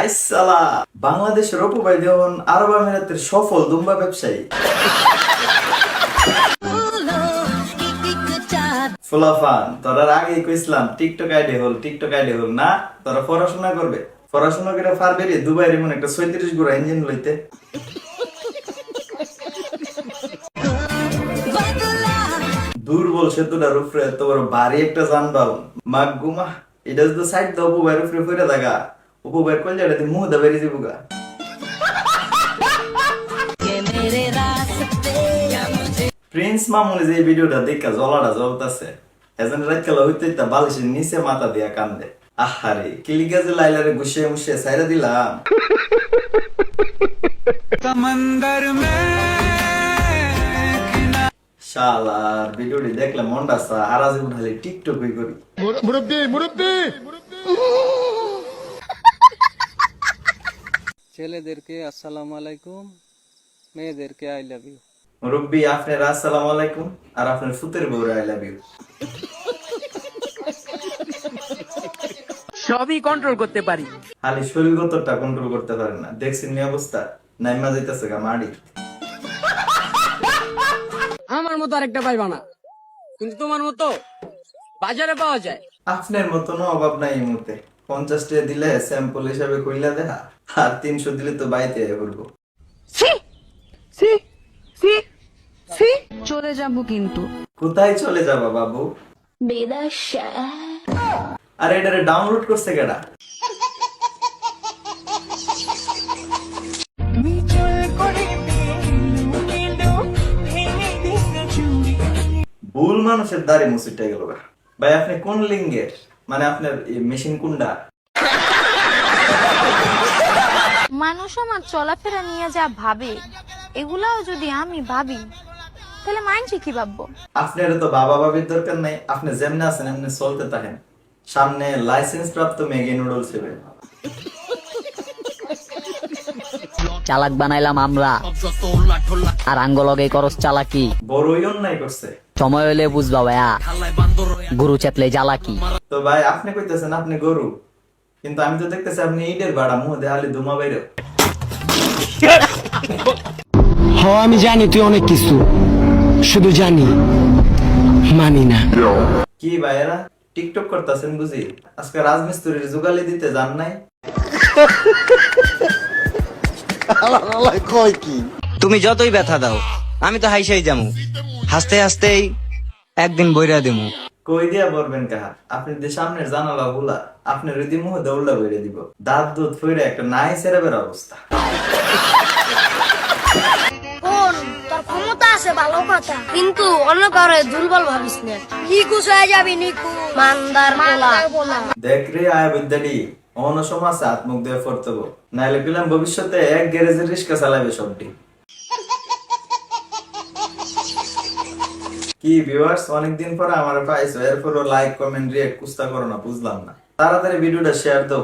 আইসালা বাংলাদেশের দেওয়ান আরব আমিরাতের সফল দুম্বা ব্যবসায়ী। ফুলাফান, তোরা আগেই কইছিলাম, টিকটক আইডি হল, টিকটক আইডি হল। না, তোরা পড়াশোনা করবে। পড়াশোনা করে ফার বেরিয়ে দুবাইয়ের এমন একটা ছয়ত্রিশ গুড়া ইঞ্জিন লইতে। দুর্বল সেতুটার উপরে এত বড় একটা যানবাহন। মাগ গুমা এটা যদি সাইড দাও উপবাইয়ের উপরে ফিরে থাকা উপবাইয়ের কল জায়গাতে মুহ দা বেরিয়ে প্রিন্স মামুনি যে ভিডিওটা দেখা জলাটা জ্বলতাছে এজন রাত খেলা হইতে হইতে বালিশের নিচে মাথা দিয়া কান্দে। আহারে, কিলিগা যে লাইলারে গুছিয়ে মুছিয়ে সাইরা দিলাম। শালার, ভিডিওটি দেখলে মনটা সা আরাজে উঠালে টিকটকই করি। মুরব্বী মুরব্বী! ছেলেদেরকে আসসালামু আলাইকুম মেয়েদেরকে আই লাভ ইউ মুরব্বী আপনার আসসালামু আলাইকুম আর আপনার ফুতের বউরে আই লাভ ইউ সবই কন্ট্রোল করতে পারি। খালি শরীরগতটা কন্ট্রোল করতে পারে না। দেখছেন নি অবস্থা? নাইমা যাইতেছে গা মাড়ি আমার মতো আরেকটা পাইবা না। কিন্তু তোমার মতো বাজারে পাওয়া যায়। আপনার মতন অভাব নাই এই মুহূর্তে। পঞ্চাশ টাকা দিলে স্যাম্পল হিসাবে কইলা দেখা আর তিনশো দিলে তো বাইতে করব চলে যাব কিন্তু। কোথায় চলে যাবা বাবু? আরে এটারে ডাউনলোড করছে কেডা? ভুল মানুষের দাড়ি মুসিটা গেল ভাই আপনি কোন লিঙ্গের? মানে আপনার মেশিন কোনটা? মানুষ আমার চলাফেরা নিয়ে যা ভাবে এগুলাও যদি আমি ভাবি তাহলে মাইন্ড কি ভাববো? আপনার তো বাবা বাবির দরকার নাই আপনি যেমনে আছেন এমনি চলতে থাকেন। সামনে লাইসেন্স প্রাপ্ত ম্যাগি নুডলস হবে চালাক বানাইলাম আমরা। আর আঙ্গলগে করস চালাকি। বড়ই অন্যায় করছে। সময় হইলে বুঝবা ভাইয়া। গুরু চেতলে জ্বালাকি। তো ভাই আপনি কইতেছেন আপনি গরু? কিন্তু আমি তো দেখতেছি আপনি ইটের বাড়া মুহ দেহালি ধুমা বাইরে হ আমি জানি তুই অনেক কিছু। শুধু জানি মানি না। কি ভাইয়েরা? টিকটক করতেছেন বুঝি? আজকে রাজমিস্ত্রির জোগালি দিতে যান নাই? কয় কি? তুমি যতই ব্যথা দাও আমি তো হাইসাই যামু। হাসতে হাসতেই একদিন বইরা দিমু। কই দিয়া বলবেন কাহা? আপনি যে সামনের জানালা গুলা আপনি রীতি মুহ দৌড়লা বেড়ে দিব। দাঁত দুধ ফইরে একটা নাই সেরাবের অবস্থা। ক্ষমতা আছে ভালো কথা। কিন্তু অন্য কারও দুর্বল ভাবিস না। নিকুচ হয়ে যাবি নিকু মান্দার পোলা দেখ রে আয় বিদ্যাডি অন্য সমাজ হাত মুখ দিয়ে ফরতব নাইলে গেলাম ভবিষ্যতে এক গ্যারেজের রিক্সা চালাবে সবটি। কি ভিউয়ার্স অনেকদিন পরে আমার পাইছো এরপরও লাইক কমেন্ট রিয়েক্ট কুস্তা করো না, বুঝলাম না। তাড়াতাড়ি ভিডিওটা শেয়ার দাও।